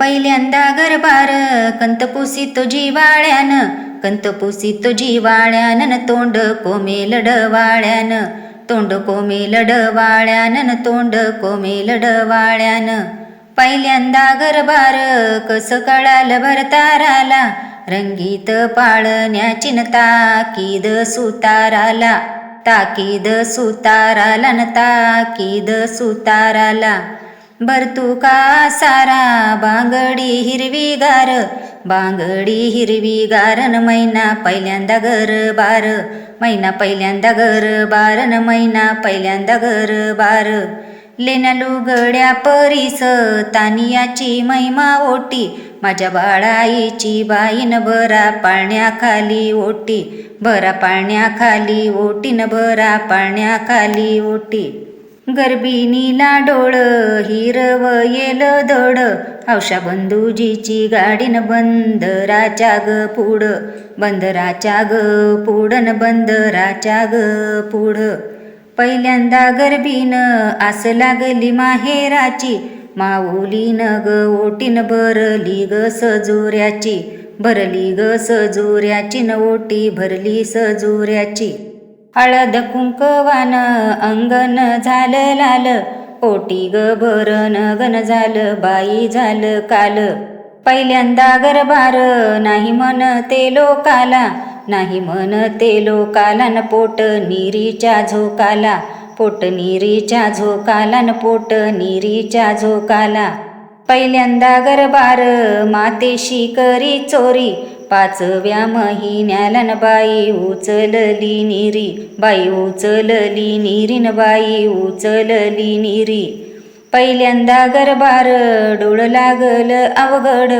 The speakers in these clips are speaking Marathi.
पहिल्यांदा गरबार कंत पुसितो जिवाळ्यान कंत पुसितो जिवाळ्यान न तोंड कोमेल लढवाळ्यान तोंड कोमेल लढवाळ्यान तोंड कोमेल लढवाळ्यान. पहिल्यांदा गरबार कस कळाल भरताराला रंगीत पाळण्याची न ताकीद सुताराला ताकीद सुताराला न ताकीद सुताराला. भरतुका सारा बांगडी हिरवीगार बांगडी हिरवीगार न मैना पहिल्यांदा घर बार. मैना पहिल्यांदा घर बार न मैना पहिल्यांदा घर बार. लेण्या लुगड्या परीस तानियाची महिमा ओटी. माझ्या बाळाईची बाईन बरा पाळण्याखाली ओटी. बरा पाळण्याखाली ओटीन बरा पाळण्याखाली ओटी. गर्भिणीला डोळ हिरव येल दड. हौशा बंधूजीची गाडीन बंदराच्या ग पुढ. बंदराच्या ग पुढन बंदराच्या ग पुढ. पहिल्यांदा गर्भीन आस लागली माहेराची. माऊलीन ग ओटीन भरली ग सजोऱ्याची. भरली ग सजोऱ्याची न ओटी भरली सजोऱ्याची. हळद कुंकवान अंगण झालं लाल पोटी ग भरण गण झालं बाई झालं काल. पहिल्यांदा गरबार नाही म्हण ते लोकाला नाही म्हण ते लोकाला न पोट निरीच्या झोकाला. पोट निरीच्या झोकाला न पोट निरीच्या झोकाला. पहिल्यांदा गरबार मातेशी करी चोरी पाचव्या महिन्याला न बाई उचलली निरी. बाई उचलली निरीन बाई उचलली निरी. पहिल्यांदा गरबार डोळ लागल अवघड.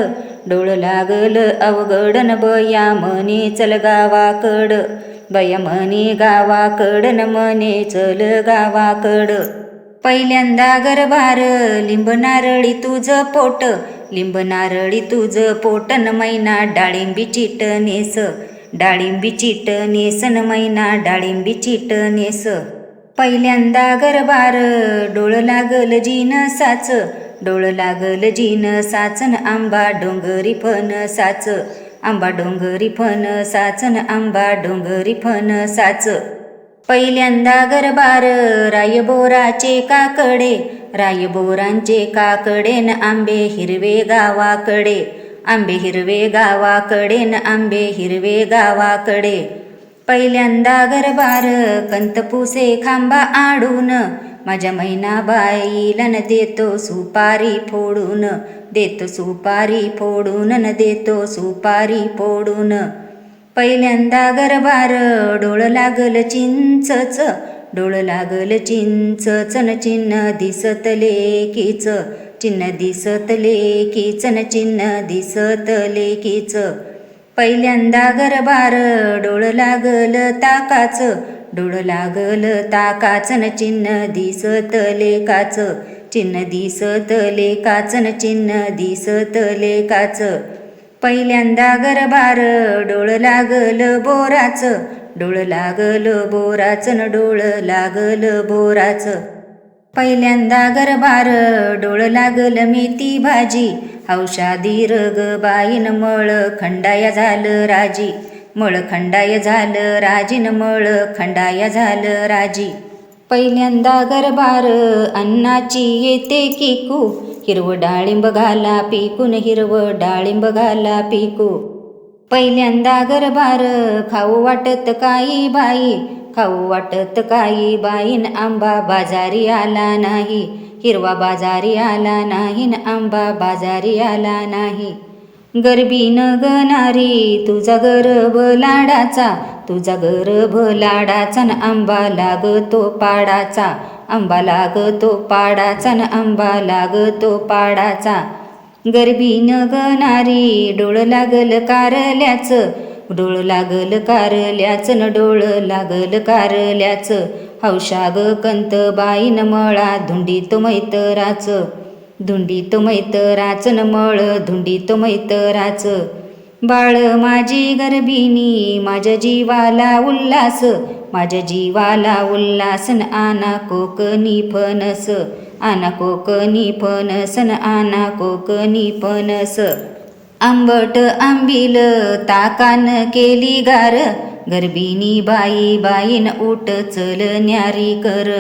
डोळ लागल अवघड न बया म्हणे चल गावाकड. बया म्हणे गावाकड न म्हणे चल गावाकड. पहिल्यांदा गरबार लिंब नारळी तुझं पोट. लिंब नारळी तुझ पोटन मैना डाळिंबी चिट नेस. डाळिंबी चिट नेसन मैना डाळिंबी चिट नेस. पहिल्यांदा गरबार डोळ लागल जीन साच. डोळ लागल जीन साचन आंबा डोंगरी फन साच. आंबा डोंगरी फन साचन आंबा डोंगरी फन साच. पहिल्यांदा गरबार रायबोराचे काकडे. रायबोरांचे काकडेन आंबे हिरवे गावाकडे. आंबे हिरवे गावाकडेन आंबे हिरवे गावाकडे. पहिल्यांदा गरबार कंतपुसे खांबा आडून. माझ्या मैनाबाईला न देतो सुपारी फोडून. देतो सुपारी फोडून न देतो सुपारी फोडून. पहिल्यांदा गरबार डोळ लागल चिंचच. डोळ लागल चिंच चन चिन्ह दिसत कीच. चिन्ह दिसत की चन चिन्ह दिसत कीच. पहिल्यांदा गरबार डोळ लागल ताकाच. डोळ लागल ताकाचन चिन्ह दिसत लेकाच चिन्ह दिसत काचन चिन्ह दिसत लेकाच पहिल्यांदा गरबार डोळ लागल बोराच. डोळ लागल बोराचं न डोळ लागल बोराच. पहिल्यांदा गरबार डोळ लागल मेथी भाजी. हौशादी रग बाईन मळ खंडाया झालं राजी. मळ खंडाय झालं राजीन मळ खंडाया झालं राजी. पहिल्यांदा गरबार अन्नाची येते किकू. हिरव डाळिंब घाला पिकून हिरव डाळिंब घाला पिकू. पहिल्यांदा गरबार खाऊ वाटत काही बाई. खाऊ वाटत काही बाईन आंबा बाजारी आला नाही. हिरवा बाजारी आला नाही आंबा बाजारी आला नाही. गरबी न गणारी तुझा गर्भ लाडाचा. तुझा गर्भ लाडाचा न आंबा लागतो पाडाचा. आंबा लागतो पाडाचा न आंबा लागतो पाडाचा. गरबी न गणारी डोळ लागल कारल्याच. डोळ लागल कारल्याच न डोळ लागल कारल्याच. हौशाग कंत बाईन मळा धुंडी तो मैतराच. धुंडीत मैतराच न मळ धुंडी तो मैतराच. बाळ माझी गरबिनी माझ्या जीवाला उल्हास. माझ्या जीवाला उल्हास न आना कोकणी फणस. आना कोकणी फणसन आना कोकणी फणस. आंबट आंबिल ताकान केली गार. गर्भिणी बाई बाईन उठ चल न्यारी कर.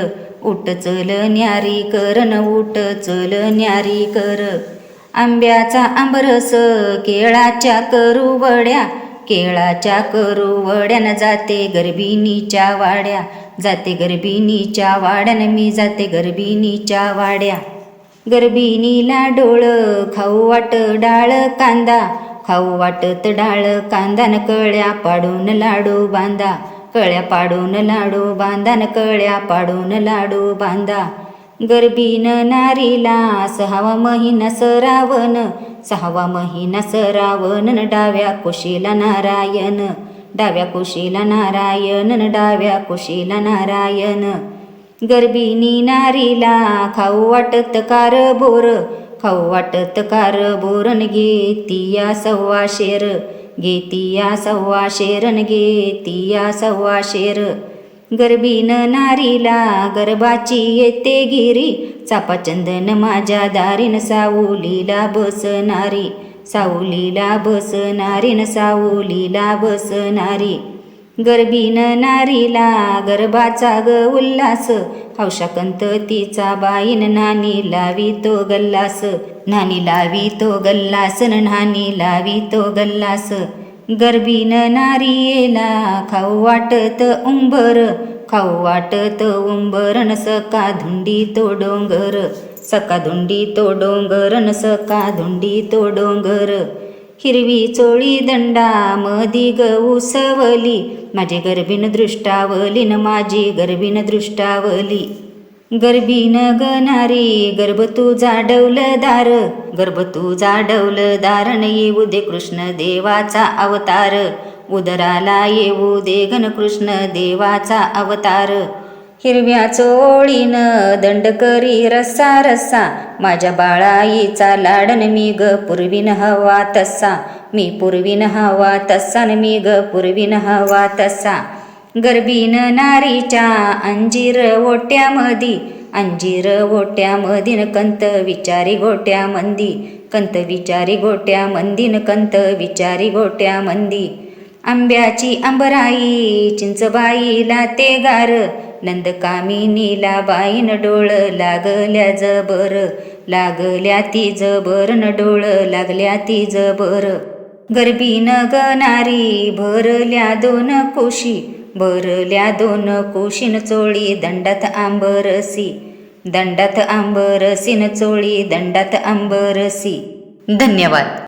उठ चल न्यारी कर न उठ चल न्यारी कर. आंब्याचा आंबरस केळाच्या करू वड्या केळाच्या करू वड्यान जाते गर्भिणीच्या वाड्या. जाते गर्भिणीच्या वाड्यान मी जाते गर्भिणीच्या वाड्या. गर्भिणीला डोळ खाऊ वाट डाळ कांदा. खाऊ वाटत डाळ कांदा न कळ्या पाडून लाडू बांधा. कळ्या पाडून लाडू बांधान कळ्या पाडून लाडू बांधा. गर्भीन नारीला सहावा महिना सरावण सहावा महिना सरावण डाव्या कुशीला नारायण. डाव्या कुशीला नारायण डाव्या कुशीला नारायण. गर्भिणी नारीला खाऊ वाटत कार बोर खाऊ वाटत कार बोरन घेतिया सव्वा शेर. घेतिया सव्वा शेरन घेतिया सव्वा शेर. गर्भीन नारीला गर्भाची येते गिरी चापा चंदन माझ्या दारीन सावलीला बसणारी. सावलीला बसणारी न सावलीला बसणारी. गर्भीन नारीला गर्भाचा ग उल्हास. हौशाकंत तिचा बाईन नानी लावी तो गल्लास. नानी लावी तो गल्लास नानी लावी तो गल्लास. गर्भीन नारीला खाऊ वाटत उंबर. खाऊ वाटत उंबर न सका धुंडी तो डोंगर. सका धुंडी तो डोंगर न सका धुंडी तो डोंगर. हिरवी चोळी दंडा मधी ग उसवली माझी गर्भीन दृष्टावली न माझी गर्भीन दृष्टावली. गर्भीन गणारी गर्भ तुझा दार. गर्भ तुझा डौलदार न येऊ दे कृष्ण देवाचा अवतार. उदराला येऊ दे गण कृष्ण देवाचा अवतार. हिरव्या चोळीनं दंड करी रस्सा रस्सा. माझ्या बाळाईचा लाडन मी ग पूर्वीन हवा तसा. मी पूर्वीन हवा तसा न मी ग पूर्वीन हवा तसा. गर्भीन नारीच्या अंजीर ओट्यामधी. अंजीर ओट्यामधीन कंत विचारी गोट्या मंदी. कंत विचारी गोट्या मंदीन कंत विचारी गोट्या मंदी. आंब्याची आंबराई चिंचबाईला ते गार. नंदकामिनीला बाईन डोळ लागल्या जबर लागल्या ती जबर न डोळ लागल्या ती जबर. गर्भीन गणारी भरल्या दोन कोशी भरल्या दोन कोशीन चोळी दंडात आंबरसी दंडात आंबरसीन चोळी दंडात आंबरसी. धन्यवाद.